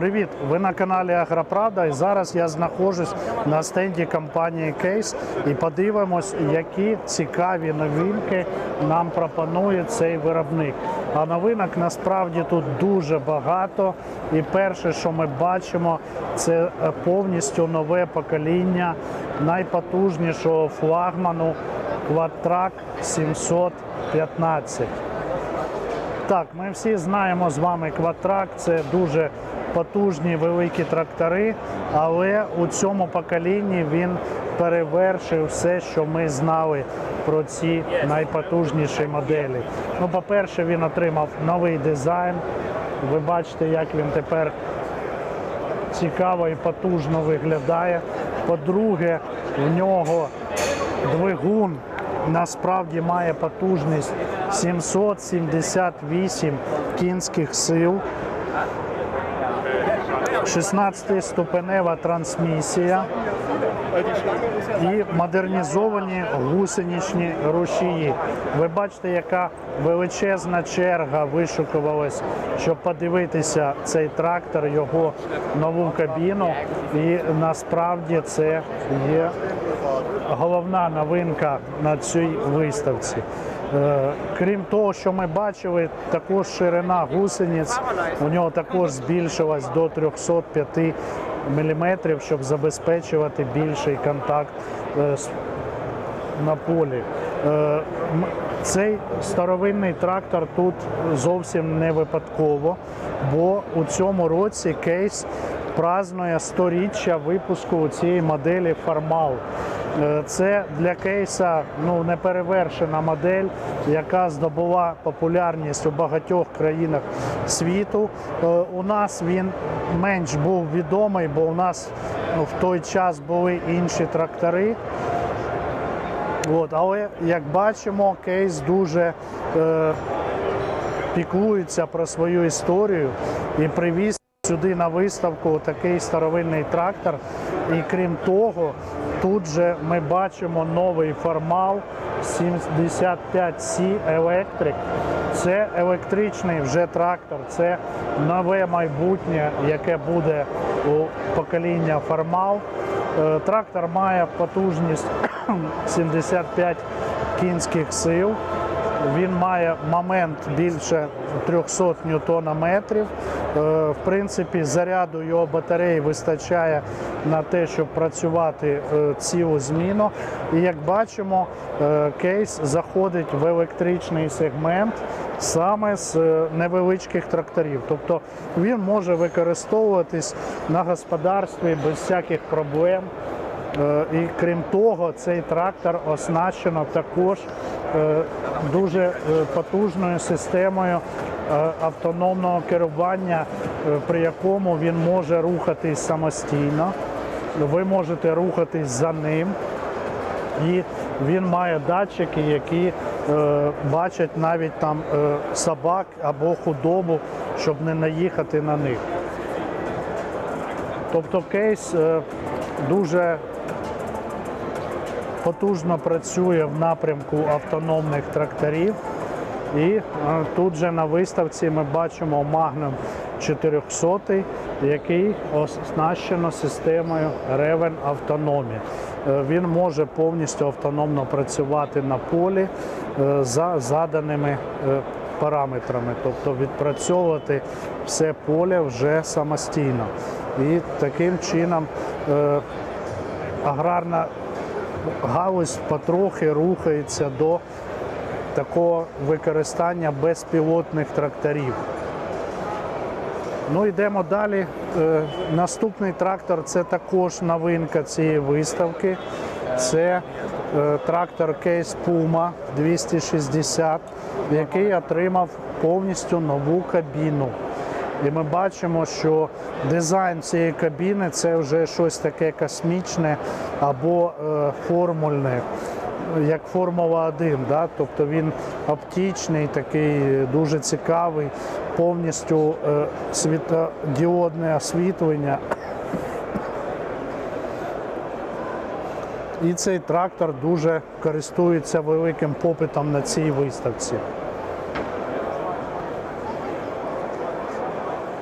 Привіт! Ви на каналі Агроправда і зараз я знаходжусь на стенді компанії Кейс і подивимось, які цікаві новинки нам пропонує цей виробник. А новинок насправді тут дуже багато. І перше, що ми бачимо, це повністю нове покоління найпотужнішого флагману Quadtrac 715. Так, ми всі знаємо з вами квадрак, це дуже потужні великі трактори, але у цьому поколінні він перевершив все, що ми знали про ці найпотужніші моделі. Ну, по-перше, він отримав новий дизайн. Ви бачите, як він тепер цікаво і потужно виглядає. По-друге, в нього двигун насправді має потужність 778 кінських сил. 16-ступенева трансмісія і модернізовані гусеничні рушії. Ви бачите, яка величезна черга вишукувалась, щоб подивитися цей трактор, його нову кабіну. І насправді це є головна новинка на цій виставці. Е, Крім того, що ми бачили, також ширина гусениць у нього також збільшилась до 305 мм, щоб забезпечувати більший контакт е, на полі. Е, Цей старовинний трактор тут зовсім не випадково, бо у цьому році кейс празднує сторіччя випуску цієї моделі Farmal. Е, Це для кейса ну, неперевершена модель, яка здобула популярність у багатьох країнах світу. Е, У нас він менш був відомий, бо у нас ну, в той час були інші трактори. От, але як бачимо, кейс дуже е, піклується про свою історію і привіз сюди на виставку такий старовинний трактор. І крім того, тут же ми бачимо новий формал 75C Electric. Це електричний вже трактор, це нове майбутнє, яке буде у покоління формал. Е, Трактор має потужність 75 кінських сил. Він має момент більше 300 ньютонометрів. Е, В принципі, заряду його батареї вистачає на те, щоб працювати е, цілу зміну. І як бачимо, е, кейс заходить в електричний сегмент саме з невеличких тракторів. Тобто він може використовуватись на господарстві без всяких проблем. І крім того, цей трактор оснащено також дуже е, потужною системою е, автономного керування, е, при якому він може рухатись самостійно. Ви можете рухатись за ним. І він має датчики, які е, бачать навіть там е, собак або худобу, щоб не наїхати на них. Тобто кейс е, дуже потужно працює в напрямку автономних тракторів. І е, тут же на виставці ми бачимо Magnum 400, який оснащено системою Autonomy. Е, Він може повністю автономно працювати на полі е, за заданими е, параметрами, тобто відпрацьовувати все поле вже самостійно. І таким чином аграрна галузь потрохи рухається до такого використання безпілотних тракторів. Ну, йдемо далі. Е, Наступний трактор це також новинка цієї виставки. Це е, трактор Case Puma 260, який отримав повністю нову кабіну. І ми бачимо, що дизайн цієї кабіни це вже щось таке космічне або е, формульне, як Формула 1. Да? Тобто він оптичний, такий дуже цікавий, повністю е, світодіодне освітлення. І цей трактор дуже користується великим попитом на цій виставці.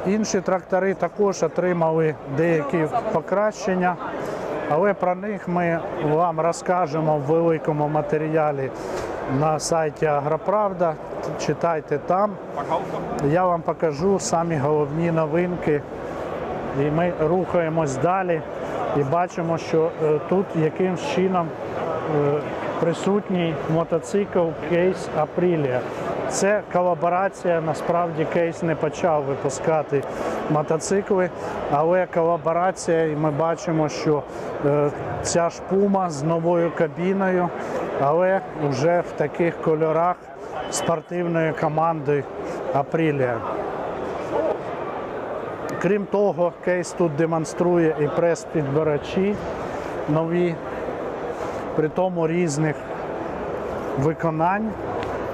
Інші трактори також отримали деякі покращення, але про них ми вам розкажемо в великому матеріалі на сайті Агроправда. Читайте там. Я вам покажу самі головні новинки. І ми рухаємось далі і бачимо, що е, тут якимсь чином е, присутній мотоцикл кейс Апрілія. Це колаборація. Насправді кейс не почав випускати мотоцикли, але колаборація, і ми бачимо, що е, ця ж пума з новою кабіною, але вже в таких кольорах спортивної команди Апрілія. Крім того, кейс тут демонструє і прес-підбирачі нові, при тому різних виконань.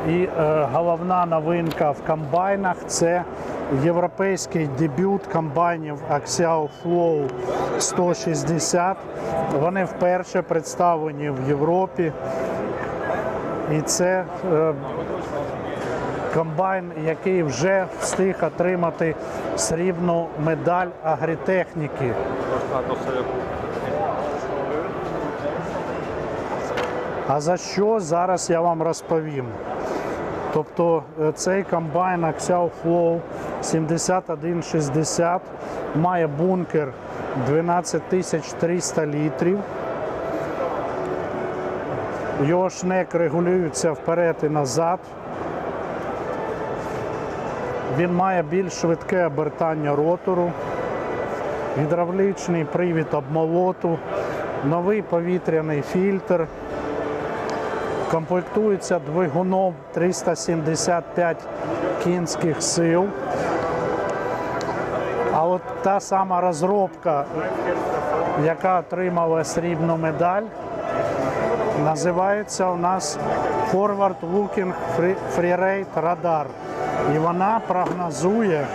І е, головна новинка в комбайнах це європейський дебют комбайнів Axial Flow 160. Вони вперше представлені в Європі. І це е, комбайн, який вже встиг отримати срібну медаль агрітехніки. А за що зараз я вам розповім. Тобто е, цей комбайн Axial Flow 7160 має бункер 12300 літрів. Його шнек регулюється вперед і назад. Він має більш швидке обертання ротору, гідравлічний привід обмолоту, новий повітряний фільтр. Комплектується двигуном 375 кінських сил. А от та сама розробка, яка отримала срібну медаль, називається у нас Forward Looking Free- Free Rate Radar. І вона прогнозує,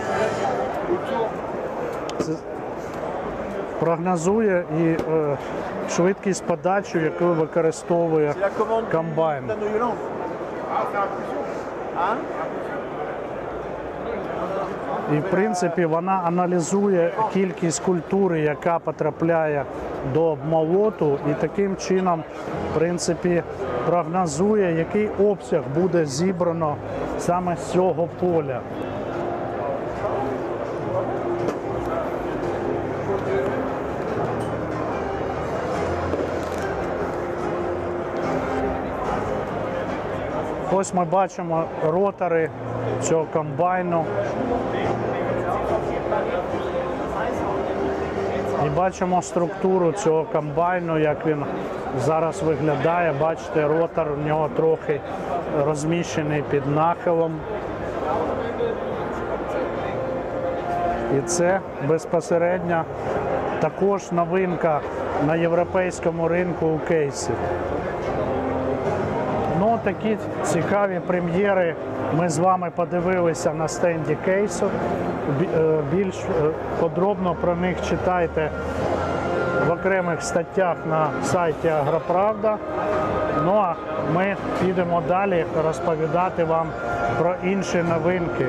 прогнозує і е, швидкість подачі, яку використовує комбайн. І в принципі вона аналізує кількість культури, яка потрапляє до обмолоту, і таким чином, в принципі, прогнозує, який обсяг буде зібрано саме з цього поля. Ось ми бачимо ротори цього комбайну. І бачимо структуру цього комбайну, як він зараз виглядає. Бачите, ротор у нього трохи розміщений під нахилом. І це безпосередньо також новинка на європейському ринку у кейсі. Такі цікаві прем'єри ми з вами подивилися на стенді кейсу. Е, Більш е, подробно про них читайте в окремих статтях на сайті Агроправда. Ну а ми підемо далі розповідати вам про інші новинки.